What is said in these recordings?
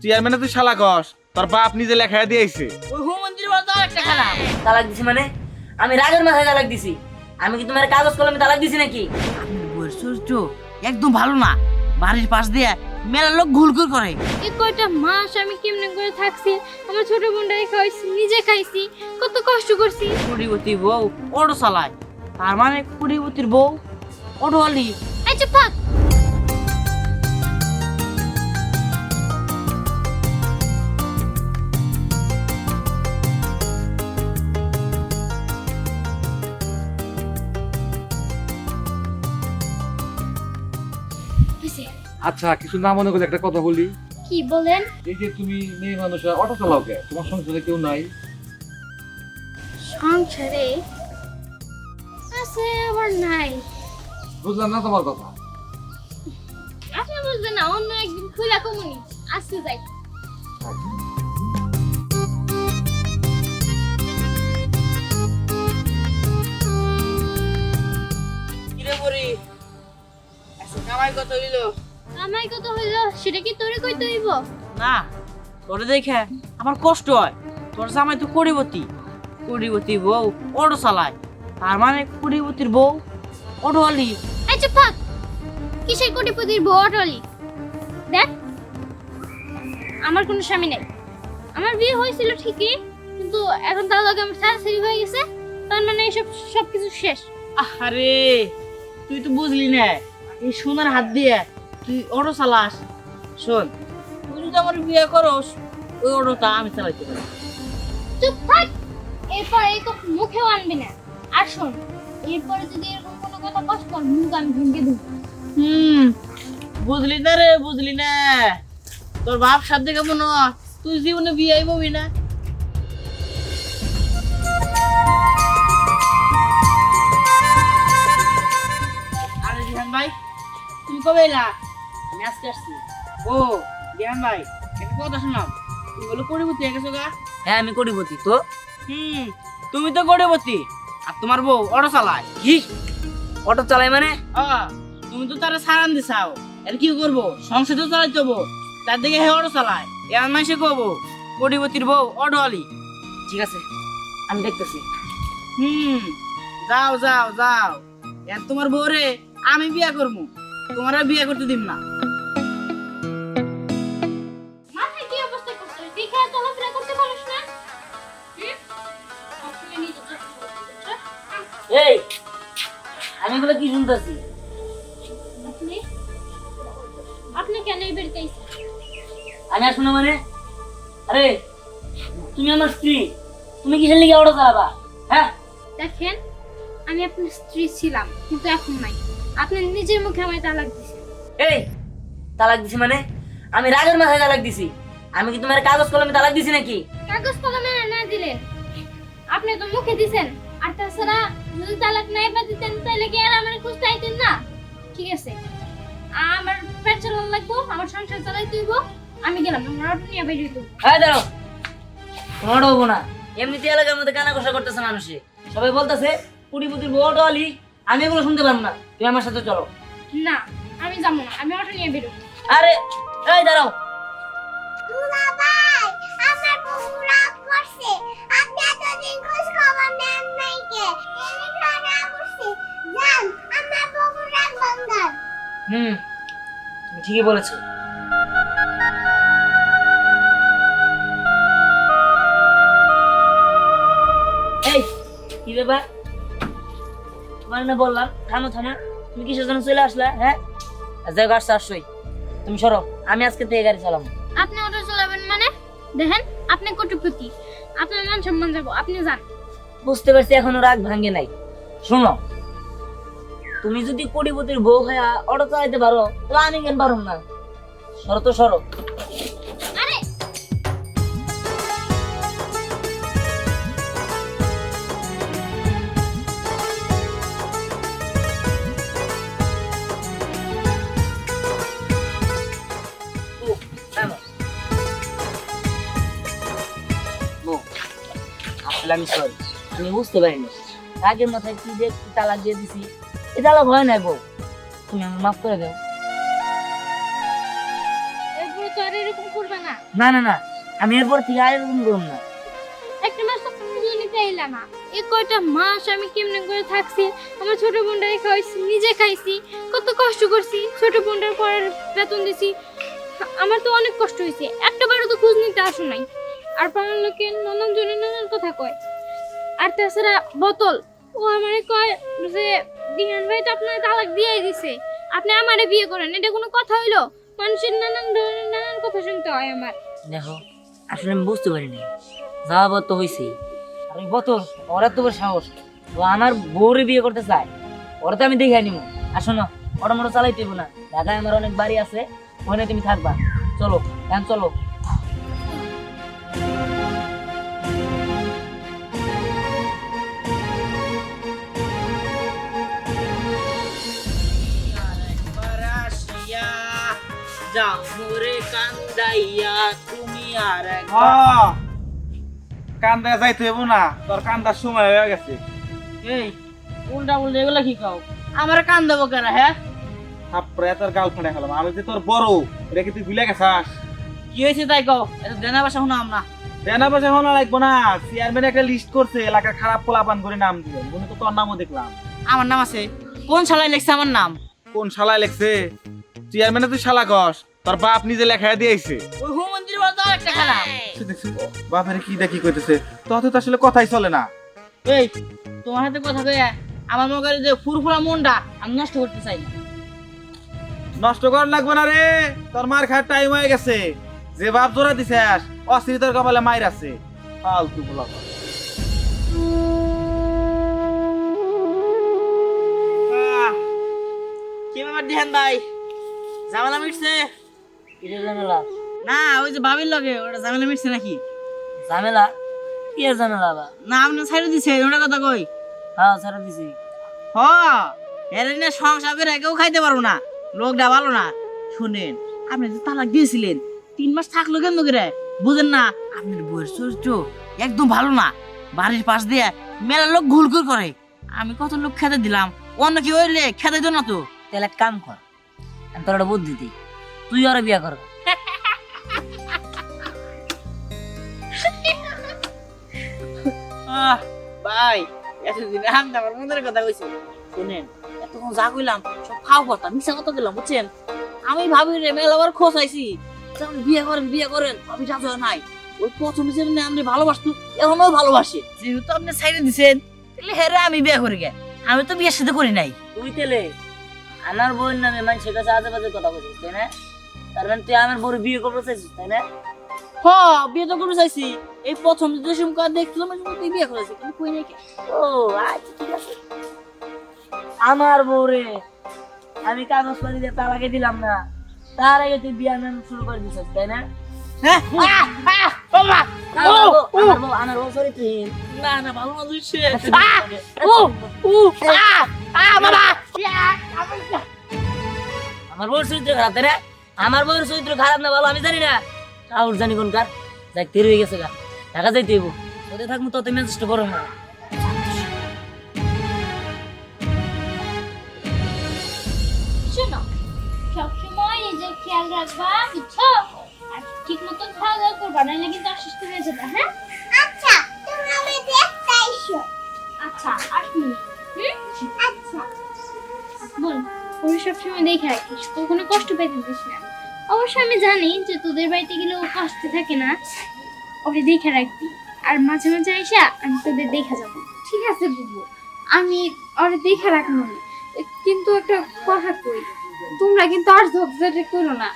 চেয়ারম্যানে তুই শালা কস তোর বাপ নিজে লেখা দিয়েছে। ওই হুমন্ত্রী বলতে একটা খেলা তালাক দিছি মানে? আমি রাগের মাথায় তালাক দিছি। আমি কি তোমার কাগজ কলমে তালাক দিছি নাকি? চরিত্র একদম ভালো না। বাড়ির পাশ দিয়ে মেলা লোক ঘুর ঘুর করে। এই কয়টা মাস আমি কেমনে করে থাকছি? আমার ছোট বোনটাকে খাইছি নিজে খাইছি। কত কষ্ট করছি। কুড়িবতী বউ অটো চালায় তার মানে কুড়িবতীর বউ অটোয়ালি আচ্ছা থাক। আচ্ছা কিছু না মনে করলে একটা কথা বলি। কি বলেন? এই যে তুমি মেয়ে মানুষ অটো চালাও কে? তোমার সংসারে কেউ নাই? সংসারে আছে আবার নাই। বুঝলাম না তোমার কথা। আপনি বুঝবেন না অন্য একদিন খুলা কমুনি আসতে যাই। কিরে কামাই কত হইল? আমায় কত হইল সেটা কি তোরে কইতে হইব? না তোরে দেখে আমার কষ্ট হয়। তোর জামাই তো কুড়িবতী। কুড়িবতী বউ অটো চালায়। তার মানে কুড়িবতীর বউ অটোয়ালি আচ্ছা থাক। কিসের কোটিপতির বটলি দেখ আমার কোনো স্বামী নেই। আমার বিয়ে হয়েছিল ঠিকই কিন্তু এখন তার লগে আমার সারাসারি হয়ে গেছে। তার মানে এইসব সব কিছু শেষ। আরে তুই তো বুঝলি না। এই সোনার হাত দিয়ে তুই অটো চালাস। শোন তুই যদি আমার বিয়ে করস ওই অটোটা আমি চালাইতে পারি। চুপ থাক। এরপর এই কথা মুখেও আনবি না। আর শোন এরপরে যদি এরকম কোনো কথা কষ্ট কর মুখ আমি ভেঙে দেবো। হুম বুঝলি না রে বুঝলি না। তোর বাপ সাথে কেমন হয়? তুই জীবনে বিয়ে ববি না। আরে রিহান ভাই তুমি কবে এলা? আমি আজকে আসছি। ও রিহান ভাই একটা কথা শোনাম তুমি বলো করিবতী গেছো গা। হ্যাঁ আমি কোটিপতি। তো? হুম তুমি তো করিবতী আর তোমার বউ অটো চালায়। কি? অটো চালাই মানে? তুমি তো তারা সারান দিছাও। এর কি করব? সংসার তো চালাইতে হব। তার দিকে হে অটো চালায়। এমন মাসে কবো কোটিপতির বউ অটো আলি। ঠিক আছে আমি দেখতেছি। হুম যাও যাও যাও। এর তোমার বউরে আমি বিয়া করব। তোমার আর বিয়া করতে দিম না। মাথায় কি অবস্থা করছিস? দেখে চলাফেরা করতে পারিস না? হুম? সবসময় নিজের চোখে বলছিস, বুঝছ? এই আমি এগুলো কি শুনতেছি? আপনি? আপনি কেন এই বাড়িতে আমি আসব না মানে? আরে তুমি আমার স্ত্রী তুমি কিসের লিগে অটো চালাবা? হ্যাঁ? দেখেন আমি আপনার স্ত্রী ছিলাম কিন্তু এখন নাই। আপনি নিজের মুখে আমায় তালাক দিছেন এই তালাক দিছি মানে? আমি রাগের মাথায় তালাক দিছি। আমি কি তোমার কাগজ কলমে তালাক দিছি নাকি? কাগজ কলমে না দিলেন আপনি তো মুখে দিছেন আর তাছাড়া যদি তালাক নাই বা দিতেন তাহলে কি আর আমার খুঁজতে আইতেন না? ঠিক আছে আমার পেট চালান লাগবো আমার সংসার চালাই তুইব আমি গেলাম আমার অটো নিয়ে বেরিয়ে দেবো হ্যাঁ দাঁড়াও তোমারও হব না। এমনিতে এলাকার মধ্যে কানা কষা করতেছে মানুষে। সবাই বলতেছে কুড়িপুতির বউ অটো আলি আমি এগুলো শুনতে পারব না। তুমি আমার সাথে চলো। না আমি যাব না আমি অটো নিয়ে বেরোবো। আরে এই দাঁড়াও। হুম তুমি ঠিকই বলেছ। এই কি ব্যাপার? তোমার না বললাম থামো থামো। তুমি কিসের জন্য চলে আসলে হ্যাঁ? যাই আসছে আসছই তুমি সরো আমি আজকে থেকে গাড়ি চালাবো। আপনি অটো চালাবেন মানে? দেখেন আপনি কোটিপতি আপনার মান সম্মান যাব আপনি যান। বুঝতে পারছি এখনও রাগ ভাঙে নাই। শুনো তুমি যদি কোটিপতির বউ হয়ে অটো চালাইতে পারো তাহলে আমি কেন পারো না? সরো তো সরো। আসলে আমি সরি। আমি বুঝতে পারিনি। আগের মাথায় কি যে কি তালাক দিয়ে দিছি এ তালাক ভয় নাই বউ। তুমি আমার মাফ করে দাও। এরপরে তো আর এরকম না। না না না আমি এরপর থেকে আর এরকম করুন না। একটা মাস তো খুঁজে নিতে না। এই কয়টা মাস আমি কেমনে করে থাকছি? আমার ছোট বোনটারে খাওয়াইছি নিজে খাইছি। কত কষ্ট করছি ছোট বোনটার পরের বেতন দিছি। আমার তো অনেক কষ্ট হয়েছে একটা বারও তো খোঁজ নিতে আসো নাই। আর পাড়ার লোকে নানান জনের নানান কথা কয়। আর তাছাড়া বোতল, ও আমারে কয় যে দিহান ভাই তো আপনার তালাক দিয়েই দিছে। আপনি আমারে বিয়ে করেন, এটা কোনো কথা হইল? মানুষের নানান ধরনের নানান কথা শুনতে হয় আমার। দেখো, আসলে আমি বুঝতে পারিনি যাওয়া তো হয়েছে আর ওই বোতল, ওরা তো বড় সাহস। ও আমার বউরে বিয়ে করতে চায়। ওরা তো আমি দেখে নিব আর শোনো, ওটা মোটো চালাইতে না। ঢাকায় আমার অনেক বাড়ি আছে, ওখানে তুমি থাকবা। চলো, এখন চলো। জামুরে কান্দাইয়া তুমি আর হ্যাঁ কান্দা যাইতে হইব না তোর কান্দার সময় হয়ে গেছে। এই উল্টা উল্টা এগুলো কি কাও? আমার কান দেবো কেন হ্যাঁ থাপড়ে তোর গার্লফ্রেন্ড খেলাম আমি যে তোর বড় এটা কি তুই ভুলে গেছাস? কি হয়েছে তাই কও? এটা দেনা বাসা শুনাম না দেনা পয়সা হলো লাগবো না। চেয়ারম্যান একটা লিস্ট করছে এলাকার খারাপ পোলাপান করে নাম দিবে। মনে তো তোর নামও দেখলাম। আমার নাম আছে। কোন শালায় লেখছে আমার নাম? কোন শালায় লেখছে? চেয়ারম্যানে তুই শালা কস তোর বাপ নিজে লেখা দিয়েছে। ওই হুম মন্দির বলতে একটা খেলা। বাপের কি দেখি কইতেছে? তোর তো আসলে কথাই চলে না। এই তোমার হাতে কথা কয়ে আমার করে যে ফুরফুরা মনটা আমি নষ্ট করতে চাই না। নষ্ট কর লাগবে না রে তোর মার খাওয়ার টাইম হয়ে গেছে। যে বাপ জোড়া দিছিস অস্থির তোর কপালে মাইর আছে। ফালতু বলা। কি ব্যাপার দিহান ভাই? ঝামেলা মিটছে। কিরে ঝামেলা? না ওই যে বাবির লগে ওটা ঝামেলা মিটছে নাকি? ঝামেলা? কি ঝামেলা বা? না আপনি ছাইড়ে দিছে ওটা কথা কই? হ্যাঁ ছেড়ে দিছি। হ এর না সংসার করে কেউ খাইতে পারব না। লোকটা ভালো না। শুনেন আপনি যে তালাক দিয়েছিলেন তিন মাস থাকল কেন করে? বুঝেন না আপনার বউয়ের চরিত্র একদম ভালো না। বাড়ির পাশ দিয়ে মেলা লোক ঘুরঘুর করে। আমি কত লোক খেতে দিলাম অন্য কি হইলে খেতে দিত না তো। তাহলে এক কাম কর তোর একটা বুদ্ধি দিই তুই ওরা বিয়া কর। ভাই এতদিন আমি আমার মনের কথা কইছি শুনেন এতক্ষণ যা কইলাম সব খাও কথা মিশা কথা দিলাম বুঝছেন? আমি ভাবি রে মেলাবার খোঁজ আইছি। বিয়ে করেন বিয়ে করেন ভাবি রাজা নাই। ওই প্রথমে যেমনি আপনি ভালোবাসতো এখনও ভালোবাসে। যেহেতু আপনি সাইডে দিছেন তাহলে হেরে আমি বিয়ে করি গে। আমি তো বিয়ের সাথে করি নাই। তুই তেলে আমার বউয়ের নামে মানুষের কাছে আজে বাজে কথা বলছিস তাই না? তার মানে তুই আমার বউর বিয়ে করতে চাইছিস তাই না? হ বিয়ে তো করতে চাইছি। এই প্রথম যে সুমকা দেখছিলাম আমি তুই বিয়ে করেছি কিন্তু কই নাই কে? ও আচ্ছা ঠিক আছে। আমার বউরে আমি কাগজ পাতি দিয়ে তালাকে দিলাম না। তার আগে তুই বিয়ার নাম শুরু করে দিছিস তাই না? হ্যাঁ ও মা! আমার বউ- বউ চরিত্রহীন না না ভালো না দুইছে ও ও আ। আমার বউর চরিত্র খারাপ তাই না? আমার বউর চরিত্র খারাপ না ভালো আমি জানি না। রাহুল জানি কোন কার। যাক তের হয়ে গেছে গা। ঢাকা যাইতে হইব। তোদের থাকব তত মেজাজটা গরম শোনো সবসময় নিজের খেয়াল রাখবা বুঝছ? আর ঠিক মতো খাওয়া দাওয়া করবা নাহলে কিন্তু অসুস্থ হয়ে যাবে হ্যাঁ? আচ্ছা তুমি আমি দেখতে আচ্ছা বল ওর সবসময় দেখে রাখিস কখনো কষ্ট পেতে দিস না। অবশ্য আমি জানি যে তোদের বাড়িতে গেলে ও কষ্টে থাকে না ওকে দেখে রাখবি। আর মাঝে মাঝে আইসা আমি তোদের দেখা যাব। ঠিক আছে বুবু আমি ওরে দেখে রাখব কিন্তু একটা কথা কই তোমরা কিন্তু আর ঝগড়াটা করো না।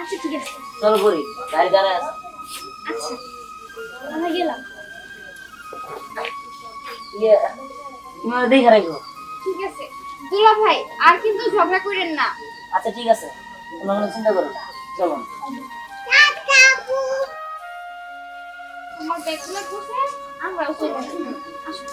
আচ্ছা ঠিক আছে। চল করি গাড়ি আছে। আচ্ছা আমরা গেলাম। ইয়ে তুমি আমার দেখে রাখো। ঠিক আছে দুলা ভাই আর কিন্তু ঝগড়া করেন না। আচ্ছা ঠিক আছে। তোমরা কোনো চিন্তা করো। চলো। আমার ব্যাগগুলো বসে আমরা আসি আসো।